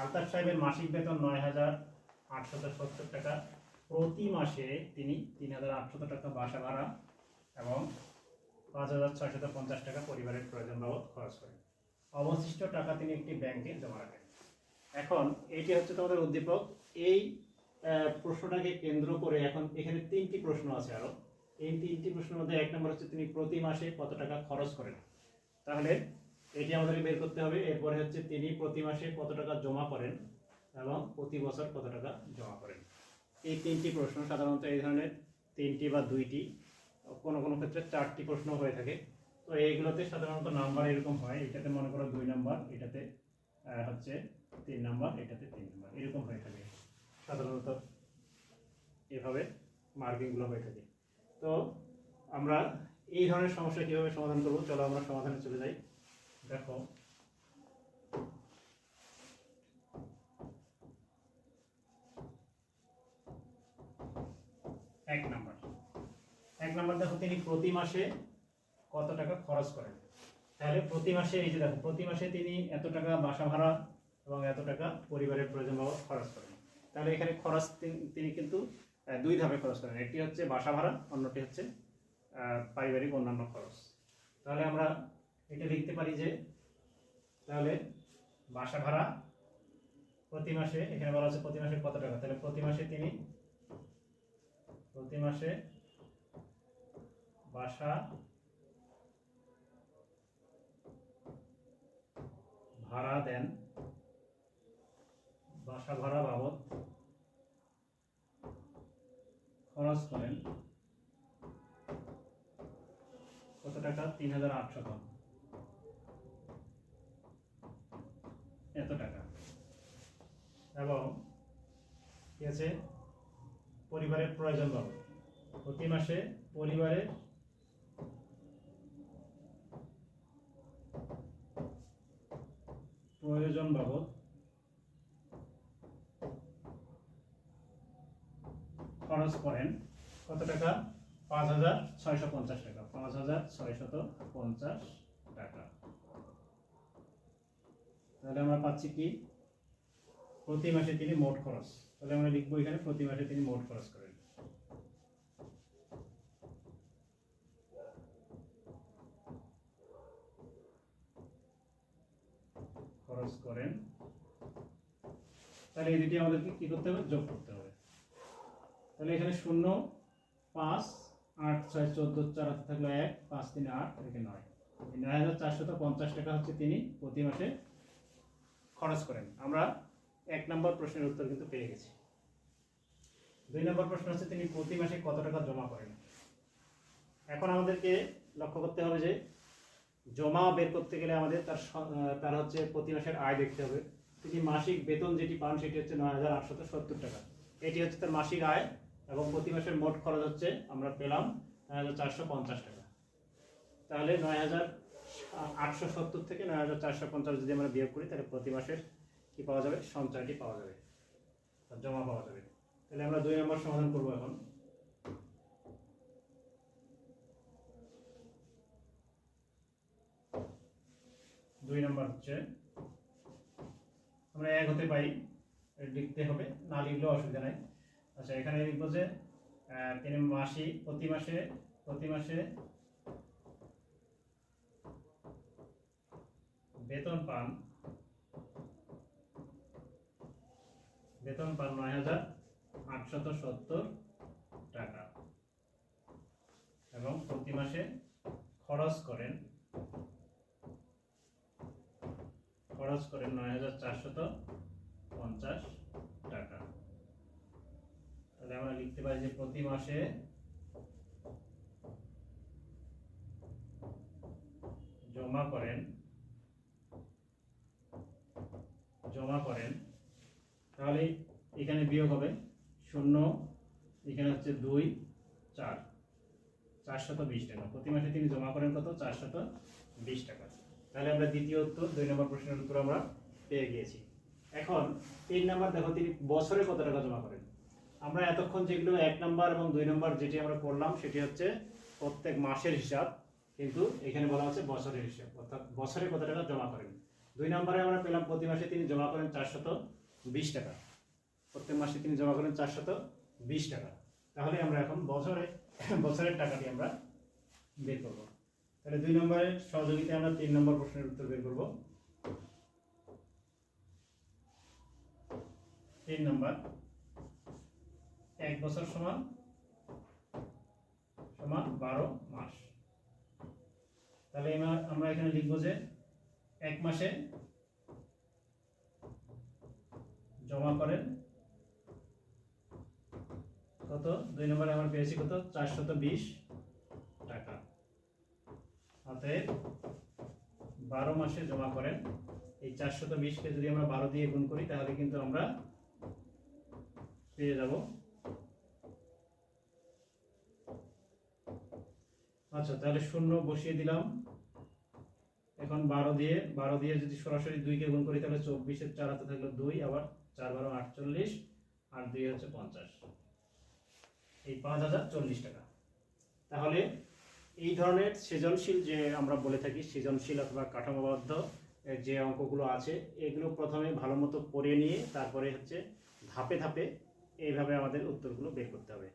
আলতাফ সাহেবের মাসিক বেতন নয় হাজার আটশত সত্তর টাকা। প্রতি মাসে তিনি তিন হাজার আটশত টাকা বাসা ভাড়া এবং পাঁচ হাজার ছয়শত পঞ্চাশ টাকা পরিবারের প্রয়োজন বাবদ খরচ করেন। অবশিষ্ট টাকা তিনি একটি ব্যাংকে জমা রাখেন। এখন এইটি হচ্ছে তোমাদের উদ্দীপক। এই প্রশ্নটাকে কেন্দ্র করে এখন এখানে তিনটি প্রশ্ন আছে আরও। এই তিনটি প্রশ্নের মধ্যে এক নম্বর হচ্ছে তিনি প্রতি মাসে কত টাকা খরচ করেন? তাহলে এটি আমাদেরকে বের করতে হবে। এরপরে হচ্ছে তিনি প্রতি মাসে কত টাকা জমা করেন এবং প্রতি বছর কত টাকা জমা করেন? এই তিনটি প্রশ্ন সাধারণত এই ধরনের তিনটি বা দুইটি, কোনো কোনো ক্ষেত্রে চারটি প্রশ্ন হয়ে থাকে। তো এইগুলোতে সাধারণত নাম্বার এরকম হয়, এটাতে মনে করো দুই নাম্বার, এটাতে হচ্ছে তিন নাম্বার, এটাতে তিন নাম্বার, এরকম হয়ে থাকে সাধারণত। এভাবে মার্কিংগুলো হয়ে থাকে। তো আমরা এই ধরনের সমস্যা কীভাবে সমাধান করব? চলো আমরা সমাধানে চলে যাই। দেখো। এক নাম্বার। এক নাম্বার দেখো, তিনি প্রতি মাসে কত টাকা খরচ করেন? তাহলে প্রতি মাসে, এই যে দেখো, প্রতি মাসে তিনি এত টাকা বাসা ভাড়া এবং এত টাকা পরিবারের প্রয়োজন খরচ করেন। তাহলে এখানে খরচ তিনি কিন্তু দুই ধাপে খরচ করেন। একটি হচ্ছে বাসা ভাড়া, অন্যটি হচ্ছে পারিবারিক অন্যান্য খরচ। তাহলে আমরা এটা লিখতে পারি যে, তাহলে বাসা ভাড়া প্রতি মাসে, এখানে বলা আছে প্রতি মাসে কত টাকা? তাহলে প্রতি মাসে তিনি, প্রতি মাসে বাসা ভাড়া দেন, বাসা ভাড়া বাবদ খরচ করেন কত টাকা? তিন হাজার আটশো এত টাকা এবং কি আছে? পরিবারের প্রয়োজন বাবদ প্রতি মাসে পরিবারের প্রয়োজন বাবদ খরচ করেন কত টাকা? পাঁচ হাজার ছয়শো পঞ্চাশ টাকা। পাঁচ হাজার ছয়শত পঞ্চাশ টাকা। তাহলে আমরা পাচ্ছি কি? প্রতি মাসে তিনি মোট খরচ। তাহলে আমরা লিখব এখানে প্রতি মাসে তিনি মোট খরচ করেন খরচ করেন। তাহলে এই দুটি আমাদেরকে কি করতে হবে? যোগ করতে হবে। তাহলে এখানে শূন্য, পাঁচ, আট, ছয়, চোদ্দ, চার হাতে থাকল এক, পাঁচ, তিন, আট এখানে নয়। নয় হাজার চারশত পঞ্চাশ টাকা হচ্ছে তিনি প্রতি মাসে খরচ করেন। আমরা এক নম্বর প্রশ্নের উত্তর কিন্তু পেয়ে গেছি। দুই নম্বর প্রশ্ন হচ্ছে, তিনি প্রতি মাসে কত টাকা জমা করেন? এখন আমাদেরকে লক্ষ্য করতে হবে যে, জমা বের করতে গেলে আমাদের তার তার হচ্ছে প্রতি মাসের আয় দেখতে হবে। তিনি মাসিক বেতন যেটি পান, সেটি হচ্ছে নয় হাজার আটশত সত্তর টাকা। এটি হচ্ছে তার মাসিক আয় এবং প্রতি মাসের মোট খরচ হচ্ছে, আমরা পেলাম নয় হাজার চারশো পঞ্চাশ টাকা। তাহলে নয় হাজার আটশো সত্তর থেকে নয় হাজার চারশো পঞ্চাশ যদি আমরা বিয়োগ করি, তাহলে প্রতি মাসের কি পাওয়া যাবে? সঞ্চয়টি পাওয়া যাবে। জমা পাওয়া যাবে। তাহলে আমরা দুই নম্বর সমাধান করব এখন। দুই নম্বর হচ্ছে, আমরা এক হতে এটা লিখতে হবে, না লিখলেও অসুবিধা নাই। আচ্ছা এখানে লিখব যে তিনি মাসিক প্রতি মাসে প্রতি মাসে বেতন পান বেতন পান নয় হাজার আটশত সত্তর টাকা। এবং প্রতি মাসে খরচ করেন খরচ করেন নয় হাজার চারশত পঞ্চাশ টাকা। তাহলে আমরা লিখতে পারি যে প্রতি মাসে জমা করেন জমা করেন তাহলে এখানে বিয়োগ হবে শূন্য, এখানে হচ্ছে দুই, চার। চারশত বিশ টাকা। প্রতি মাসে তিনি জমা করেন কত? চারশত বিশ টাকা। তাহলে আমরা দ্বিতীয় উত্তর, দুই নম্বর প্রশ্নের উত্তর আমরা পেয়ে গিয়েছি। এখন, তিন নাম্বার দেখো, তিনি বছরে কত টাকা জমা করেন? আমরা এতক্ষণ যেগুলো এক নাম্বার এবং দুই নম্বর যেটি আমরা পড়লাম, সেটি হচ্ছে প্রত্যেক মাসের হিসাব, কিন্তু এখানে বলা হচ্ছে বছরের হিসাব। অর্থাৎ বছরে কত টাকা জমা করেন? দুই নম্বরে আমরা পেলাম প্রতি মাসে তিনি জমা করেন চারশত বিশ টাকা। প্রত্যেক মাসে তিনি জমা করেন চারশত বিশ টাকা। তাহলে আমরা এখন বছরে, বছরের টাকাটি আমরা বের করব। তাহলে দুই নম্বরের সহযোগিতায় আমরা তিন নম্বর প্রশ্নের উত্তর বের করব। তিন নম্বর, এক বছর সমান সমান বারো মাস। তাহলে আমরা এখানে লিখব যে এক মাসে জমা করেন। কত? দুই নম্বরে আমরা পেয়েছি কত? চারশত বিশ টাকা। অতএব বারো মাসে জমা করেন। এই চারশত বিশকে যদি আমরা বারো দিয়ে গুণ করি, তাহলে কিন্তু আমরা পেয়ে যাব। আচ্ছা তাহলে শূন্য বসিয়ে দিলাম। এখন বারো দিয়ে বারো দিয়ে যদি সরাসরি দুইকে গুণ করি, তাহলে চব্বিশের চার হাতে থাকল দুই, আবার চার বারো আটচল্লিশ আর দুই হচ্ছে পঞ্চাশ। এই পাঁচ হাজার চল্লিশ টাকা। তাহলে এই ধরনের সৃজনশীল যে আমরা বলে থাকি সৃজনশীল অথবা কাঠামোবদ্ধ যে অঙ্কগুলো আছে, এগুলো প্রথমে ভালো মতো পড়ে নিয়ে তারপরে হচ্ছে ধাপে ধাপে এইভাবে আমাদের উত্তরগুলো বের করতে হবে।